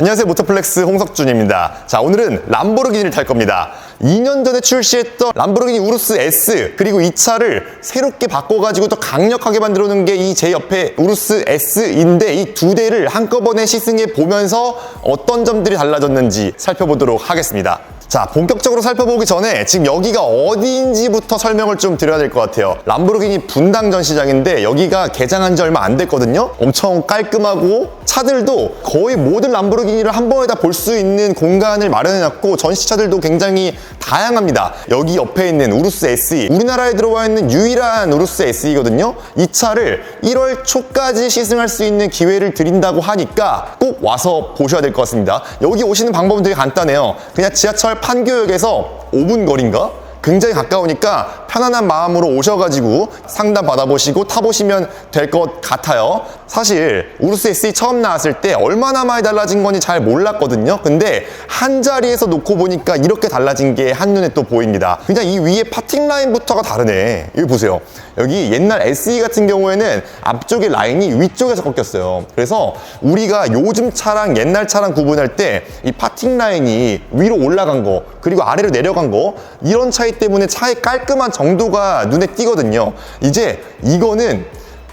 안녕하세요 모터플렉스 홍석준입니다. 자 오늘은 람보르기니를 탈 겁니다. 2년 전에 출시했던 람보르기니 우루스 S 그리고 이 차를 새롭게 바꿔가지고 더 강력하게 만들어 놓은 게 이 제 옆에 우루스 S인데 이 두 대를 한꺼번에 시승해 보면서 어떤 점들이 달라졌는지 살펴보도록 하겠습니다 자 본격적으로 살펴보기 전에 지금 여기가 어디인지부터 설명을 좀 드려야 될 것 같아요. 람보르기니 분당 전시장인데 여기가 개장한 지 얼마 안 됐거든요. 엄청 깔끔하고 차들도 거의 모든 람보르기니를 한 번에 다 볼 수 있는 공간을 마련해놨고 전시차들도 굉장히 다양합니다. 여기 옆에 있는 우루스 SE 우리나라에 들어와 있는 유일한 우루스 SE거든요. 이 차를 1월 초까지 시승할 수 있는 기회를 드린다고 하니까 꼭 와서 보셔야 될 것 같습니다. 여기 오시는 방법은 되게 간단해요. 그냥 지하철 판교역에서 5분 거리인가? 굉장히 가까우니까 편안한 마음으로 오셔가지고 상담 받아보시고 타보시면 될 것 같아요. 사실 우루스 SE 처음 나왔을 때 얼마나 많이 달라진 건지 잘 몰랐거든요. 근데 한 자리에서 놓고 보니까 이렇게 달라진 게 한눈에 또 보입니다. 그냥 이 위에 파팅 라인부터가 다르네. 여기 보세요. 여기 옛날 SE 같은 경우에는 앞쪽에 라인이 위쪽에서 꺾였어요. 그래서 우리가 요즘 차랑 옛날 차랑 구분할 때 이 파팅 라인이 위로 올라간 거 그리고 아래로 내려간 거 이런 차이 때문에 차의 깔끔한 정도가 눈에 띄거든요. 이제 이거는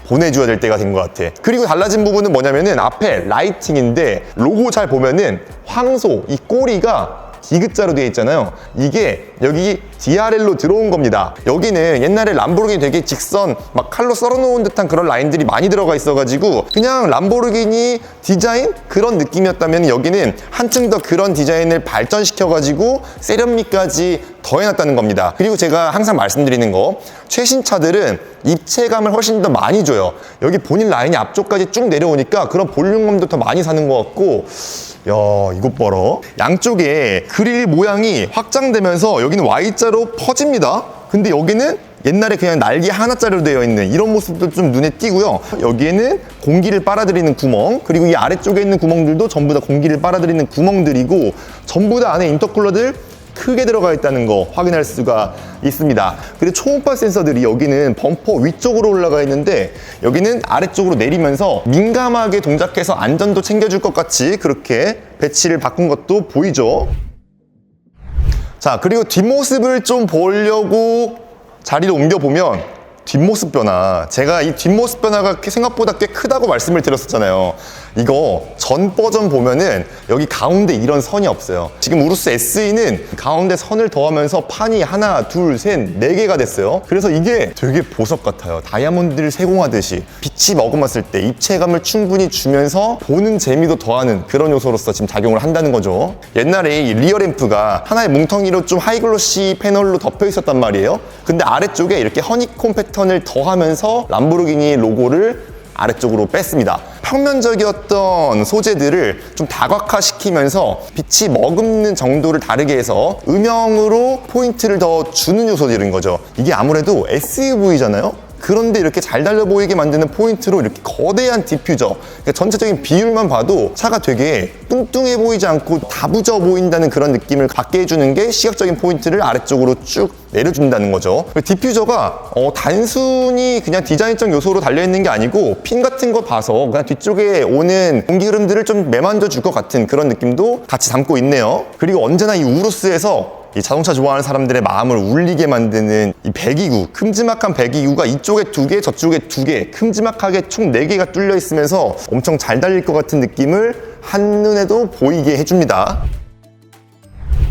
보내줘야 될 때가 된 것 같아. 그리고 달라진 부분은 뭐냐면은 앞에 라이팅인데 로고 잘 보면은 황소 이 꼬리가 디귿자로 되어 있잖아요. 이게 여기 DRL로 들어온 겁니다. 여기는 옛날에 람보르기니 되게 직선 막 칼로 썰어놓은 듯한 그런 라인들이 많이 들어가 있어가지고 그냥 람보르기니 디자인 그런 느낌이었다면 여기는 한층 더 그런 디자인을 발전시켜가지고 세련미까지 더해놨다는 겁니다. 그리고 제가 항상 말씀드리는 거 최신 차들은 입체감을 훨씬 더 많이 줘요. 여기 본인 라인이 앞쪽까지 쭉 내려오니까 그런 볼륨감도 더 많이 사는 것 같고 야 이것 봐라. 양쪽에 그릴 모양이 확장되면서 여기는 Y자로 퍼집니다. 근데 여기는 옛날에 그냥 날개 하나짜리로 되어 있는 이런 모습도 좀 눈에 띄고요. 여기에는 공기를 빨아들이는 구멍 그리고 이 아래쪽에 있는 구멍들도 전부 다 공기를 빨아들이는 구멍들이고 전부 다 안에 인터쿨러들 크게 들어가 있다는 거 확인할 수가 있습니다. 그리고 초음파 센서들이 여기는 범퍼 위쪽으로 올라가 있는데 여기는 아래쪽으로 내리면서 민감하게 동작해서 안전도 챙겨줄 것 같이 그렇게 배치를 바꾼 것도 보이죠. 자, 그리고 뒷모습을 좀 보려고 자리를 옮겨보면 뒷모습 변화. 제가 이 뒷모습 변화가 생각보다 꽤 크다고 말씀을 드렸었잖아요. 이거 전 버전 보면은 여기 가운데 이런 선이 없어요. 지금 우루스 SE는 가운데 선을 더하면서 판이 하나, 둘, 셋, 네 개가 됐어요. 그래서 이게 되게 보석 같아요. 다이아몬드를 세공하듯이 빛이 머금었을 때 입체감을 충분히 주면서 보는 재미도 더하는 그런 요소로서 지금 작용을 한다는 거죠. 옛날에 이 리어 램프가 하나의 뭉텅이로 좀 하이글로시 패널로 덮여 있었단 말이에요. 근데 아래쪽에 이렇게 허니콤 패턴 을 더하면서 람보르기니 로고를 아래쪽으로 뺐습니다. 평면적이었던 소재들을 좀 다각화시키면서 빛이 머금는 정도를 다르게 해서 음영으로 포인트를 더 주는 요소들인 거죠. 이게 아무래도 SUV잖아요. 그런데 이렇게 잘 달려 보이게 만드는 포인트로 이렇게 거대한 디퓨저 그러니까 전체적인 비율만 봐도 차가 되게 뚱뚱해 보이지 않고 다부져 보인다는 그런 느낌을 갖게 해주는 게 시각적인 포인트를 아래쪽으로 쭉 내려준다는 거죠. 디퓨저가 어, 단순히 그냥 디자인적 요소로 달려있는 게 아니고 핀 같은 거 봐서 그냥 뒤쪽에 오는 공기 흐름들을 좀 매만져 줄 것 같은 그런 느낌도 같이 담고 있네요. 그리고 언제나 이 우루스에서 이 자동차 좋아하는 사람들의 마음을 울리게 만드는 이 배기구, 큼지막한 배기구가 이쪽에 두 개, 저쪽에 두 개, 큼지막하게 총 네 개가 뚫려 있으면서 엄청 잘 달릴 것 같은 느낌을 한눈에도 보이게 해줍니다.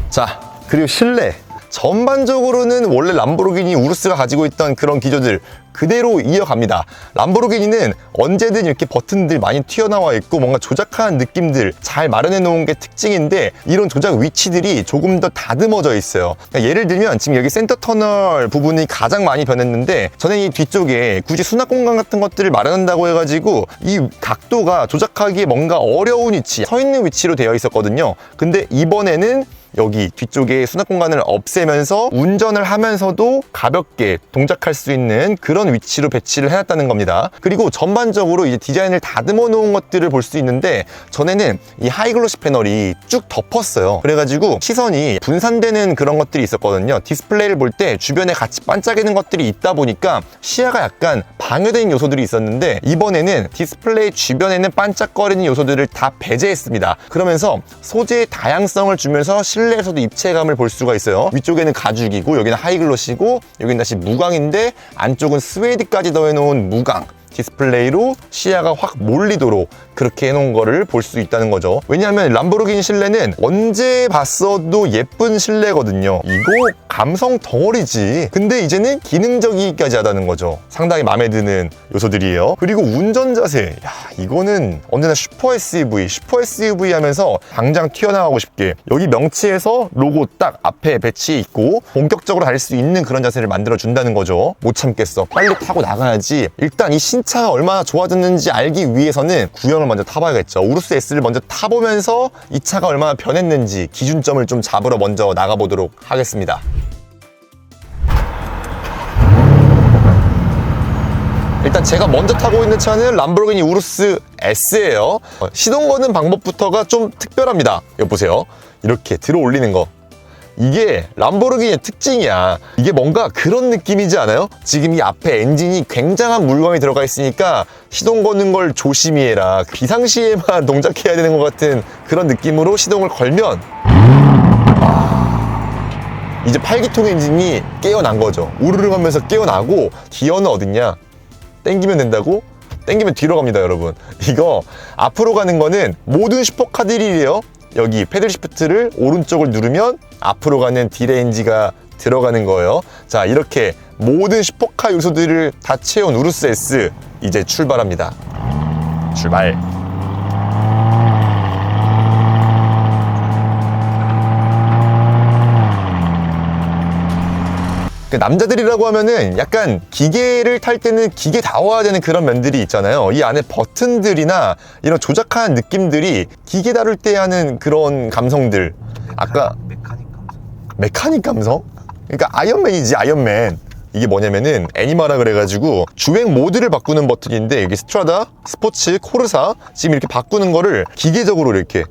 자, 그리고 실내. 전반적으로는 원래 람보르기니 우루스가 가지고 있던 그런 기조들 그대로 이어갑니다. 람보르기니는 언제든 이렇게 버튼들 많이 튀어나와 있고 뭔가 조작한 느낌들 잘 마련해 놓은 게 특징인데 이런 조작 위치들이 조금 더 다듬어져 있어요. 그러니까 예를 들면 지금 여기 센터 터널 부분이 가장 많이 변했는데 전에 이 뒤쪽에 굳이 수납 공간 같은 것들을 마련한다고 해가지고 이 각도가 조작하기에 뭔가 어려운 위치, 서 있는 위치로 되어 있었거든요. 근데 이번에는 여기 뒤쪽에 수납 공간을 없애면서 운전을 하면서도 가볍게 동작할 수 있는 그런 위치로 배치를 해놨다는 겁니다. 그리고 전반적으로 이제 디자인을 다듬어 놓은 것들을 볼 수 있는데 전에는 이 하이글로시 패널이 쭉 덮었어요. 그래가지고 시선이 분산되는 그런 것들이 있었거든요. 디스플레이를 볼 때 주변에 같이 반짝이는 것들이 있다 보니까 시야가 약간 방해되는 요소들이 있었는데 이번에는 디스플레이 주변에는 반짝거리는 요소들을 다 배제했습니다. 그러면서 소재의 다양성을 주면서 실내에서도 입체감을 볼 수가 있어요. 위쪽에는 가죽이고 여기는 하이글로시고 여기는 다시 무광인데 안쪽은 스웨이드까지 더해놓은 무광. 디스플레이로 시야가 확 몰리도록 그렇게 해놓은 거를 볼 수 있다는 거죠. 왜냐하면 람보르기니 실내는 언제 봤어도 예쁜 실내거든요. 이거 감성 덩어리지. 근데 이제는 기능적이기까지 하다는 거죠. 상당히 마음에 드는 요소들이에요. 그리고 운전 자세. 야, 이거는 언제나 슈퍼 SUV, 슈퍼 SUV 하면서 당장 튀어나가고 싶게 여기 명치에서 로고 딱 앞에 배치해 있고 본격적으로 달릴 수 있는 그런 자세를 만들어 준다는 거죠. 못 참겠어. 빨리 타고 나가야지. 일단 이 신 차가 얼마나 좋아졌는지 알기 위해서는 구형을 먼저 타봐야겠죠. 우루스 S를 먼저 타보면서 이 차가 얼마나 변했는지 기준점을 좀 잡으러 먼저 나가보도록 하겠습니다. 일단 제가 먼저 타고 있는 차는 람보르기니 우루스 S예요. 어, 시동 거는 방법부터가 좀 특별합니다. 여기 보세요. 이렇게 들어 올리는 거. 이게 람보르기니의 특징이야. 이게 뭔가 그런 느낌이지 않아요? 지금 이 앞에 엔진이 굉장한 물광이 들어가 있으니까 시동 거는 걸 조심히 해라. 비상시에만 동작해야 되는 것 같은 그런 느낌으로 시동을 걸면 아, 이제 8기통 엔진이 깨어난 거죠. 우르르 하면서 깨어나고 기어는 어딨냐? 땡기면 된다고? 땡기면 뒤로 갑니다, 여러분. 이거 앞으로 가는 거는 모든 슈퍼카들이에요. 여기 패들 시프트를 오른쪽을 누르면 앞으로 가는 디레인지가 들어가는 거예요. 자, 이렇게 모든 슈퍼카 요소들을 다 채운 우루스 S 이제 출발합니다. 출발. 그 남자들이라고 하면은 약간 기계를 탈 때는 기계다워야 되는 그런 면들이 있잖아요. 이 안에 버튼들이나 이런 조작한 느낌들이 기계 다룰 때 하는 그런 감성들. 아까 메카닉 감성. 메카닉 감성? 그러니까 아이언맨이지 아이언맨. 이게 뭐냐면은 애니마라 그래가지고 주행 모드를 바꾸는 버튼인데 여기 스트라다, 스포츠, 코르사 지금 이렇게 바꾸는 거를 기계적으로 이렇게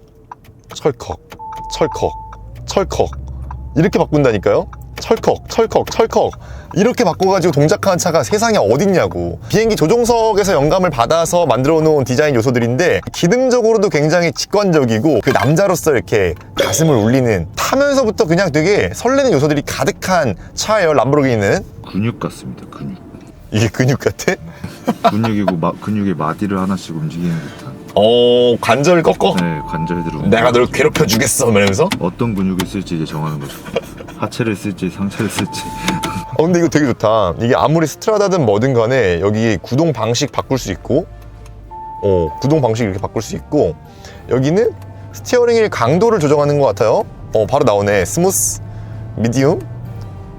철컥, 철컥, 철컥 이렇게 바꾼다니까요. 철컥, 철컥, 철컥 이렇게 바꿔가지고 동작하는 차가 세상에 어딨냐고 비행기 조종석에서 영감을 받아서 만들어 놓은 디자인 요소들인데 기능적으로도 굉장히 직관적이고 그 남자로서 이렇게 가슴을 울리는 타면서부터 그냥 되게 설레는 요소들이 가득한 차예요 람보르기니는 근육 같습니다. 근육. 이게 근육 같아? 근육이고 마, 근육의 마디를 하나씩 움직이는 듯한. 어 관절을 꺾어? 네, 관절들을. 내가 널 괴롭혀 주겠어 이러면서 어떤 근육을 쓸지 이제 정하는 거죠. 하체를 쓸지 상체를 쓸지. 어 근데 이거 되게 좋다. 이게 아무리 스트라다든 뭐든 간에 여기 구동 방식 바꿀 수 있고 어 구동 방식 이렇게 바꿀 수 있고 여기는 스티어링 의 강도를 조정하는 것 같아요. 어 바로 나오네. 스무스 미디움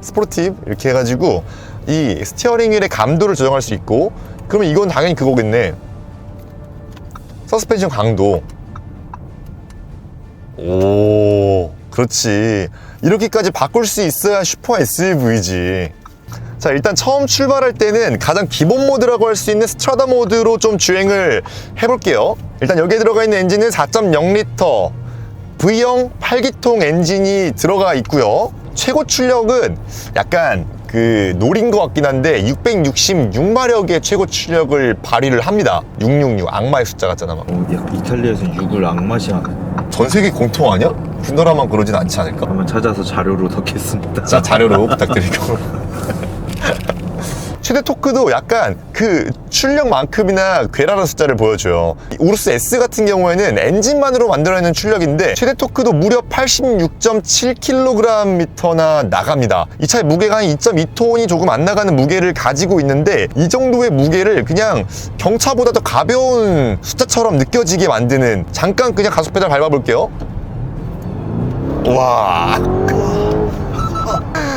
스포티브 이렇게 해가지고 이 스티어링 휠의 감도를 조정할 수 있고 그러면 이건 당연히 그거겠네. 서스펜션 강도. 오 그렇지 이렇게까지 바꿀 수 있어야 슈퍼 SUV지 자 일단 처음 출발할 때는 가장 기본 모드라고 할 수 있는 스트라다 모드로 좀 주행을 해볼게요 일단 여기에 들어가 있는 엔진은 4.0L V형 8기통 엔진이 들어가 있고요 최고 출력은 약간 그 노린 것 같긴 한데 666마력의 최고 출력을 발휘를 합니다 666 악마의 숫자 같잖아 막. 어, 약 이탈리아에서 육을 악마시 하네. 전 세계 공통 아니야? 우리나라만 그러진 않지 않을까? 한번 찾아서 자료로 넣겠습니다. 자 자료로 부탁드리고 최대 토크도 약간 그 출력만큼이나 괴랄한 숫자를 보여줘요. 이 우루스 S 같은 경우에는 엔진만으로 만들어내는 출력인데 최대 토크도 무려 86.7kgm나 나갑니다. 이 차의 무게가 한 2.2톤이 조금 안 나가는 무게를 가지고 있는데 이 정도의 무게를 그냥 경차보다 더 가벼운 숫자처럼 느껴지게 만드는 잠깐 그냥 가속 페달 밟아볼게요. 와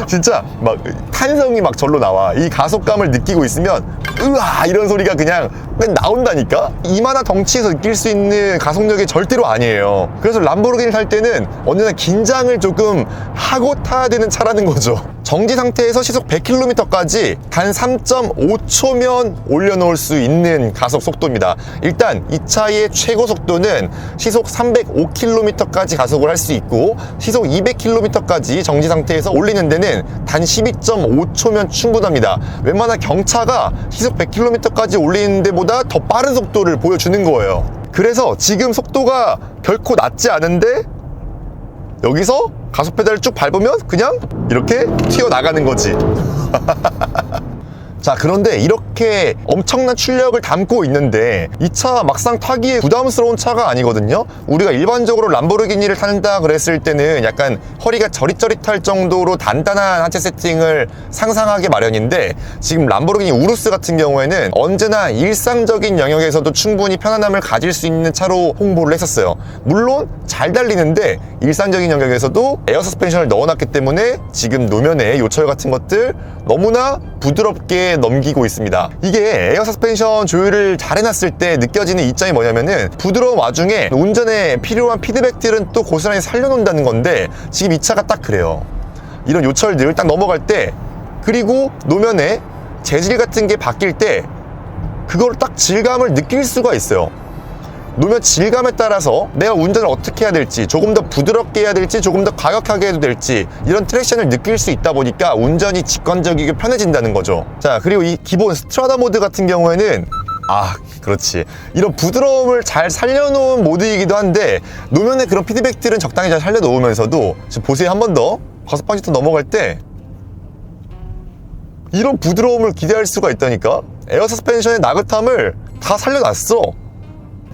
진짜 막 탄성이 막 절로 나와. 이 가속감을 느끼고 있으면 으아! 이런 소리가 그냥 나온다니까? 이만한 덩치에서 느낄 수 있는 가속력이 절대로 아니에요. 그래서 람보르기니 탈 때는 언제나 긴장을 조금 하고 타야 되는 차라는 거죠. 정지 상태에서 시속 100km까지 단 3.5초면 올려놓을 수 있는 가속 속도입니다. 일단 이 차의 최고 속도는 시속 305km까지 가속을 할 수 있고 시속 200km까지 정지 상태에서 올리는 데는 단 12.5초면 충분합니다. 웬만한 경차가 시속 100km까지 올리는 데 보다 더 빠른 속도를 보여주는 거예요. 그래서 지금 속도가 결코 낮지 않은데 여기서 가속 페달을 쭉 밟으면 그냥 이렇게 튀어나가는 거지. 자, 그런데 이렇게 엄청난 출력을 담고 있는데 이 차 막상 타기에 부담스러운 차가 아니거든요. 우리가 일반적으로 람보르기니를 탄다 그랬을 때는 약간 허리가 저릿저릿할 정도로 단단한 하체 세팅을 상상하기 마련인데 지금 람보르기니 우루스 같은 경우에는 언제나 일상적인 영역에서도 충분히 편안함을 가질 수 있는 차로 홍보를 했었어요. 물론 잘 달리는데 일상적인 영역에서도 에어 서스펜션을 넣어놨기 때문에 지금 노면에 요철 같은 것들 너무나 부드럽게 넘기고 있습니다. 이게 에어 서스펜션 조율을 잘 해놨을 때 느껴지는 이점이 뭐냐면은 부드러운 와중에 운전에 필요한 피드백들은 또 고스란히 살려놓는다는 건데 지금 이 차가 딱 그래요. 이런 요철들 딱 넘어갈 때 그리고 노면에 재질 같은 게 바뀔 때 그걸 딱 질감을 느낄 수가 있어요. 노면 질감에 따라서 내가 운전을 어떻게 해야 될지 조금 더 부드럽게 해야 될지 조금 더 과격하게 해도 될지 이런 트랙션을 느낄 수 있다 보니까 운전이 직관적이고 편해진다는 거죠. 자 그리고 이 기본 스트라다 모드 같은 경우에는 아 그렇지. 이런 부드러움을 잘 살려놓은 모드이기도 한데 노면의 그런 피드백들은 적당히 잘 살려놓으면서도 지금 보세요. 한 번더 가속방지턱 넘어갈 때 이런 부드러움을 기대할 수가 있다니까? 에어 서스펜션의 나긋함을 다 살려놨어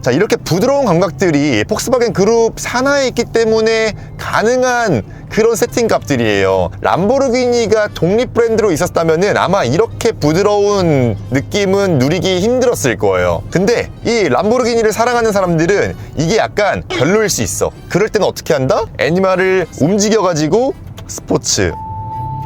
자 이렇게 부드러운 감각들이 폭스바겐 그룹 산하에 있기 때문에 가능한 그런 세팅 값들이에요. 람보르기니가 독립 브랜드로 있었다면 아마 이렇게 부드러운 느낌은 누리기 힘들었을 거예요. 근데 이 람보르기니를 사랑하는 사람들은 이게 약간 별로일 수 있어. 그럴 때는 어떻게 한다? 애니멀을 움직여 가지고 스포츠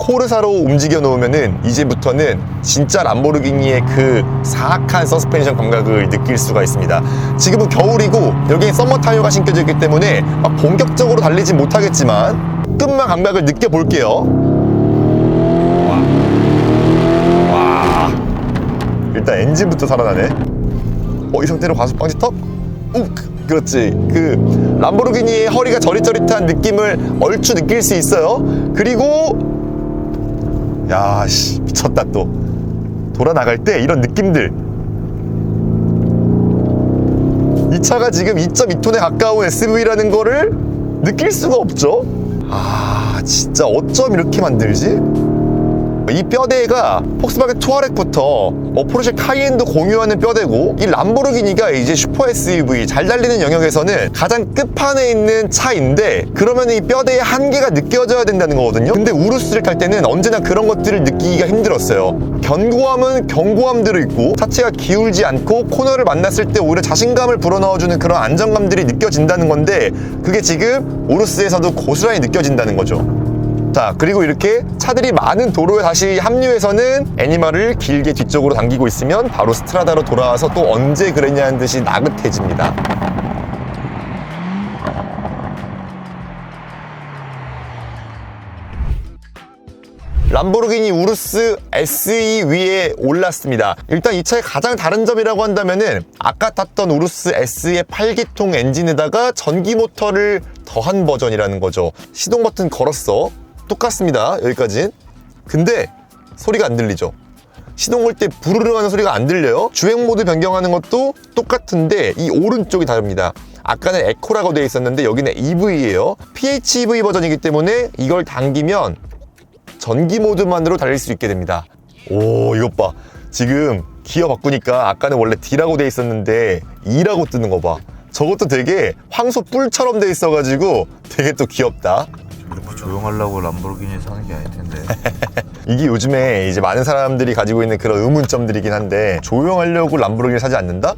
코르사로 움직여 놓으면은 이제부터는 진짜 람보르기니의 그 사악한 서스펜션 감각을 느낄 수가 있습니다. 지금은 겨울이고 여기에 썸머 타이어가 신겨져 있기 때문에 막 본격적으로 달리진 못하겠지만 끝만 감각을 느껴볼게요. 와. 일단 엔진부터 살아나네. 어, 이 상태로 과속 방지턱? 오, 그- 그렇지. 그 람보르기니의 허리가 저릿저릿한 느낌을 얼추 느낄 수 있어요. 그리고 야, 씨, 미쳤다 또. 돌아 나갈 때 이런 느낌들. 이 차가 지금 2.2톤에 가까운 SUV라는 거를 느낄 수가 없죠. 아, 진짜 어쩜 이렇게 만들지? 이 뼈대가 폭스바겐 투아렉부터 뭐 포르쉐 카이엔도 공유하는 뼈대고 이 람보르기니가 이제 슈퍼 SUV 잘 달리는 영역에서는 가장 끝판에 있는 차인데 그러면 이 뼈대의 한계가 느껴져야 된다는 거거든요. 근데 우루스를 탈 때는 언제나 그런 것들을 느끼기가 힘들었어요. 견고함은 견고함대로 있고 차체가 기울지 않고 코너를 만났을 때 오히려 자신감을 불어넣어주는 그런 안정감들이 느껴진다는 건데 그게 지금 우루스에서도 고스란히 느껴진다는 거죠 자 그리고 이렇게 차들이 많은 도로에 다시 합류해서는 애니멀을 길게 뒤쪽으로 당기고 있으면 바로 스트라다로 돌아와서 또 언제 그랬냐는 듯이 나긋해집니다 람보르기니 우루스 SE 위에 올랐습니다. 일단 이 차의 가장 다른 점이라고 한다면은 아까 탔던 우루스 S의 8기통 엔진에다가 전기 모터를 더한 버전이라는 거죠. 시동 버튼 걸었어. 똑같습니다. 여기까진. 근데 소리가 안 들리죠. 시동 걸 때 부르르 하는 소리가 안 들려요. 주행 모드 변경하는 것도 똑같은데 이 오른쪽이 다릅니다. 아까는 에코라고 되어 있었는데 여기는 EV예요. PHEV 버전이기 때문에 이걸 당기면 전기 모드만으로 달릴 수 있게 됩니다. 오, 이것 봐. 지금 기어 바꾸니까 아까는 원래 D라고 돼 있었는데 E라고 뜨는 거 봐. 저것도 되게 황소 뿔처럼 돼 있어가지고 되게 또 귀엽다. 조용하려고 람보르기니 사는 게 아닐 텐데. 이게 요즘에 이제 많은 사람들이 가지고 있는 그런 의문점들이긴 한데 조용하려고 람보르기니를 사지 않는다?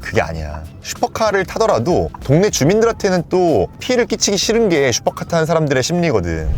그게 아니야. 슈퍼카를 타더라도 동네 주민들한테는 또 피해를 끼치기 싫은 게 슈퍼카 타는 사람들의 심리거든.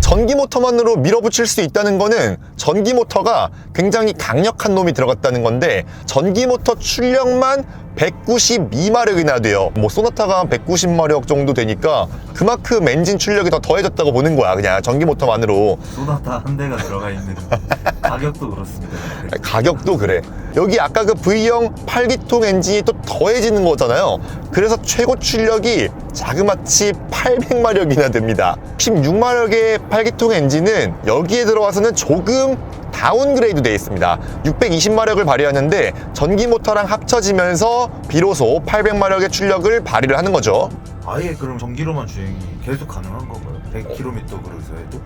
전기 모터만으로 밀어붙일 수 있다는 거는 전기 모터가 굉장히 강력한 놈이 들어갔다는 건데 전기 모터 출력만 192마력이나 돼요. 뭐 소나타가 190마력 정도 되니까 그만큼 엔진 출력이 더 더해졌다고 보는 거야. 그냥 전기 모터만으로. 소나타 한 대가 들어가 있는 가격도 그렇습니다. 가격도 그래. 여기 아까 그 V형 8기통 엔진이 또 더해지는 거잖아요. 그래서 최고 출력이 자그마치 800마력이나 됩니다. 16마력의 8기통 엔진은 여기에 들어와서는 조금 다운그레이드 되어 있습니다. 620마력을 발휘하는데 전기 모터랑 합쳐지면서 비로소 800마력의 출력을 발휘를 하는 거죠. 아예 그럼 전기로만 주행이 계속 가능한 건가요? 100km 그래서 해도?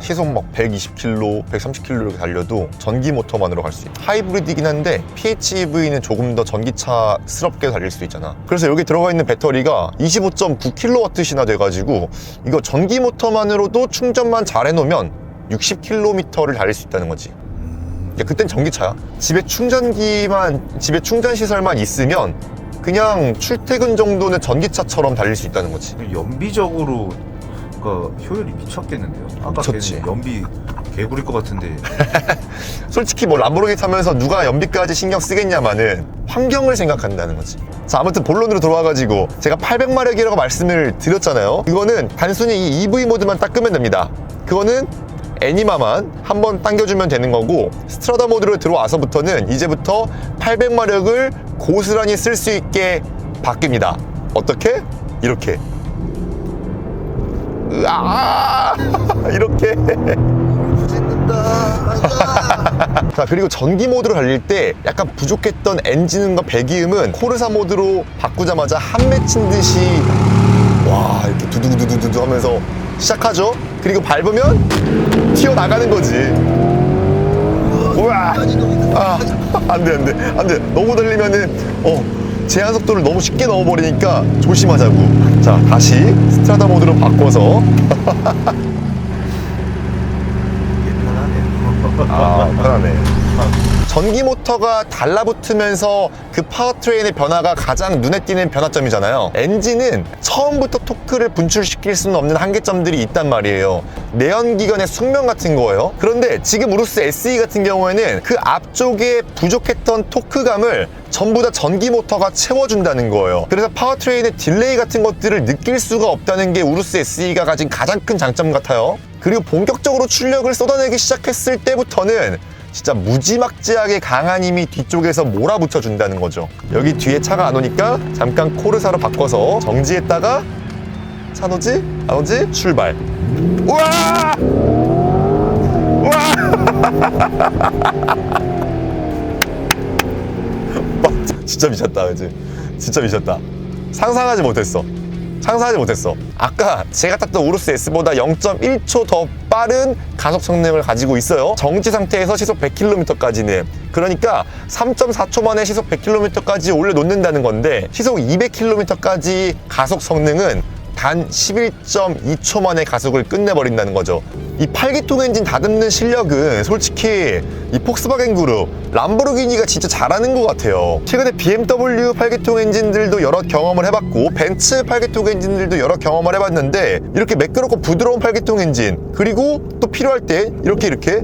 시속 막 120km, 130km 이렇게 달려도 전기 모터만으로 갈 수 있다. 하이브리드이긴 한데 PHEV는 조금 더 전기차스럽게 달릴 수 있잖아. 그래서 여기 들어가 있는 배터리가 25.9kWh나 돼가지고 이거 전기 모터만으로도 충전만 잘 해놓으면 60km를 달릴 수 있다는 거지. 야, 그땐 전기차야. 집에 충전기만, 집에 충전 시설만 있으면 그냥 출퇴근 정도는 전기차처럼 달릴 수 있다는 거지. 연비적으로 그 효율이 미쳤겠는데요? 아까 미쳤지. 걔는 연비 개구릴 것 같은데 솔직히 뭐 람보르기니 타면서 누가 연비까지 신경 쓰겠냐마는 환경을 생각한다는 거지. 자, 아무튼 본론으로 돌아와가지고 제가 800마력이라고 말씀을 드렸잖아요. 이거는 단순히 이 EV 모드만 딱 끄면 됩니다. 그거는 애니마만 한 번 당겨주면 되는 거고 스트라다 모드로 들어와서부터는 이제부터 800마력을 고스란히 쓸 수 있게 바뀝니다. 어떻게? 이렇게. 으아! 이렇게. 자 그리고 전기 모드로 달릴 때 약간 부족했던 엔진음과 배기음은 코르사 모드로 바꾸자마자 한 맺힌 듯이 와 이렇게 두두두두두 하면서 시작하죠 그리고 밟으면 튀어나가는 거지 우와 아 안 돼 안 돼 안 돼 너무 달리면은 어 제한 속도를 너무 쉽게 넣어버리니까 조심하자고 자 다시 스트라다 모드로 바꿔서. 아, 편하네. 전기 모터가 달라붙으면서 그 파워트레인의 변화가 가장 눈에 띄는 변화점이잖아요. 엔진은 처음부터 토크를 분출시킬 수는 없는 한계점들이 있단 말이에요. 내연기관의 숙명 같은 거예요. 그런데 지금 우루스 SE 같은 경우에는 그 앞쪽에 부족했던 토크감을 전부 다 전기 모터가 채워준다는 거예요. 그래서 파워트레인의 딜레이 같은 것들을 느낄 수가 없다는 게 우루스 SE가 가진 가장 큰 장점 같아요. 그리고 본격적으로 출력을 쏟아내기 시작했을 때부터는 진짜 무지막지하게 강한 힘이 뒤쪽에서 몰아붙여 준다는 거죠. 여기 뒤에 차가 안 오니까 잠깐 코르사로 바꿔서 정지했다가 차 오지? 안 오지? 출발. 우와! 우와! 진짜 미쳤다, 그지? 진짜 미쳤다. 상상하지 못했어. 상상하지 못했어. 아까 제가 탔던 우루스 S보다 0.1초 더 빠른 가속 성능을 가지고 있어요. 정지 상태에서 시속 100km까지는. 그러니까 3.4초 만에 시속 100km까지 올려놓는다는 건데 시속 200km까지 가속 성능은 단 11.2초 만에 가속을 끝내버린다는 거죠. 이 8기통 엔진 다듬는 실력은 솔직히 이 폭스바겐 그룹, 람보르기니가 진짜 잘하는 것 같아요. 최근에 BMW 8기통 엔진들도 여러 경험을 해봤고 벤츠 8기통 엔진들도 여러 경험을 해봤는데 이렇게 매끄럽고 부드러운 8기통 엔진 그리고 또 필요할 때 이렇게 이렇게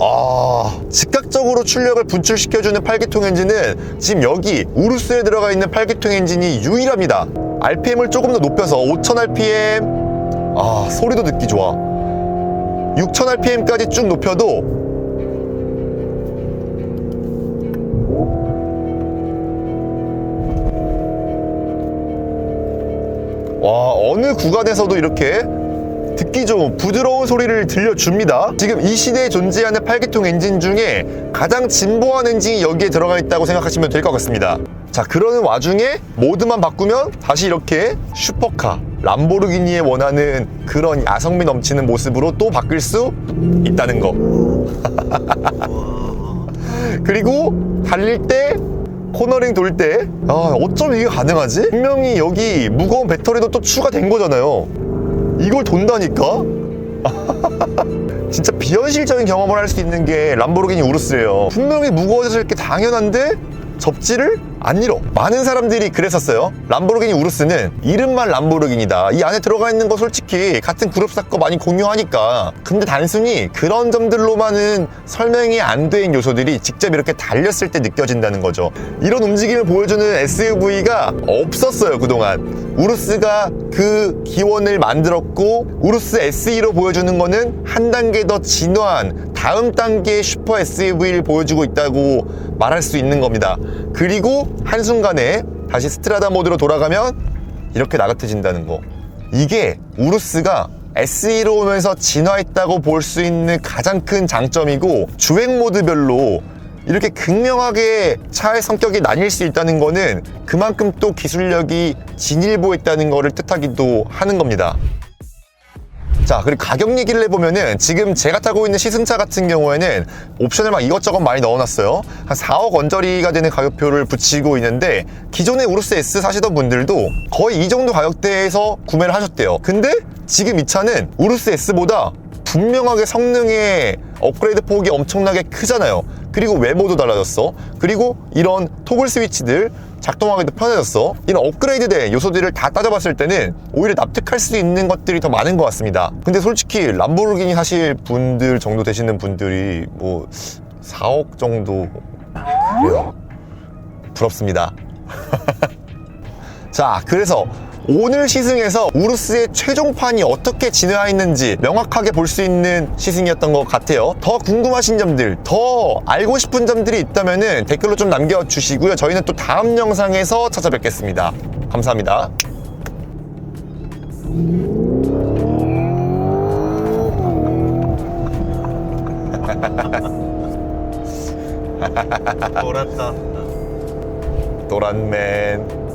아 즉각적으로 출력을 분출시켜주는 8기통 엔진은 지금 여기 우루스에 들어가 있는 8기통 엔진이 유일합니다. RPM을 조금 더 높여서 5000rpm 아 소리도 듣기 좋아 6000rpm까지 쭉 높여도 와 어느 구간에서도 이렇게 듣기 좋은 부드러운 소리를 들려줍니다. 지금 이 시대에 존재하는 8기통 엔진 중에 가장 진보한 엔진이 여기에 들어가 있다고 생각하시면 될 것 같습니다. 자 그러는 와중에 모드만 바꾸면 다시 이렇게 슈퍼카 람보르기니에 원하는 그런 야성미 넘치는 모습으로 또 바뀔 수 있다는 거. 그리고 달릴 때 코너링 돌 때 아, 어쩜 이게 가능하지? 분명히 여기 무거운 배터리도 또 추가된 거잖아요 이걸 돈다니까? 진짜 비현실적인 경험을 할 수 있는 게 람보르기니 우루스예요 분명히 무거워져서 이렇게 당연한데 접지를 안 잃어. 많은 사람들이 그랬었어요. 람보르기니 우루스는 이름만 람보르기니다. 이 안에 들어가 있는 거 솔직히 같은 그룹사 거 많이 공유하니까. 근데 단순히 그런 점들로만은 설명이 안 된 요소들이 직접 이렇게 달렸을 때 느껴진다는 거죠. 이런 움직임을 보여주는 SUV가 없었어요, 그동안. 우루스가 그 기원을 만들었고, 우루스 SE로 보여주는 거는 한 단계 더 진화한 다음 단계의 슈퍼 SUV를 보여주고 있다고 말할 수 있는 겁니다. 그리고 한순간에 다시 스트라다 모드로 돌아가면 이렇게 나긋해진다는 거. 이게 우루스가 SE로 오면서 진화했다고 볼 수 있는 가장 큰 장점이고 주행 모드별로 이렇게 극명하게 차의 성격이 나뉠 수 있다는 거는 그만큼 또 기술력이 진일보했다는 거를 뜻하기도 하는 겁니다. 자, 그리고 가격 얘기를 해보면은 지금 제가 타고 있는 시승차 같은 경우에는 옵션을 막 이것저것 많이 넣어놨어요. 한 4억 원짜리가 되는 가격표를 붙이고 있는데 기존의 우루스 S 사시던 분들도 거의 이 정도 가격대에서 구매를 하셨대요. 근데 지금 이 차는 우루스 S보다 분명하게 성능의 업그레이드 폭이 엄청나게 크잖아요. 그리고 외모도 달라졌어. 그리고 이런 토글 스위치들 작동하기도 편해졌어. 이런 업그레이드된 요소들을 다 따져봤을 때는 오히려 납득할 수 있는 것들이 더 많은 것 같습니다. 근데 솔직히 람보르기니 사실 분들 정도 되시는 분들이 뭐 4억 정도 그래요. 부럽습니다. 자, 그래서 오늘 시승에서 우루스의 최종판이 어떻게 진화했는지 명확하게 볼 수 있는 시승이었던 것 같아요. 더 궁금하신 점들, 더 알고 싶은 점들이 있다면 댓글로 좀 남겨주시고요. 저희는 또 다음 영상에서 찾아뵙겠습니다. 감사합니다. 돌았다. 노란맨.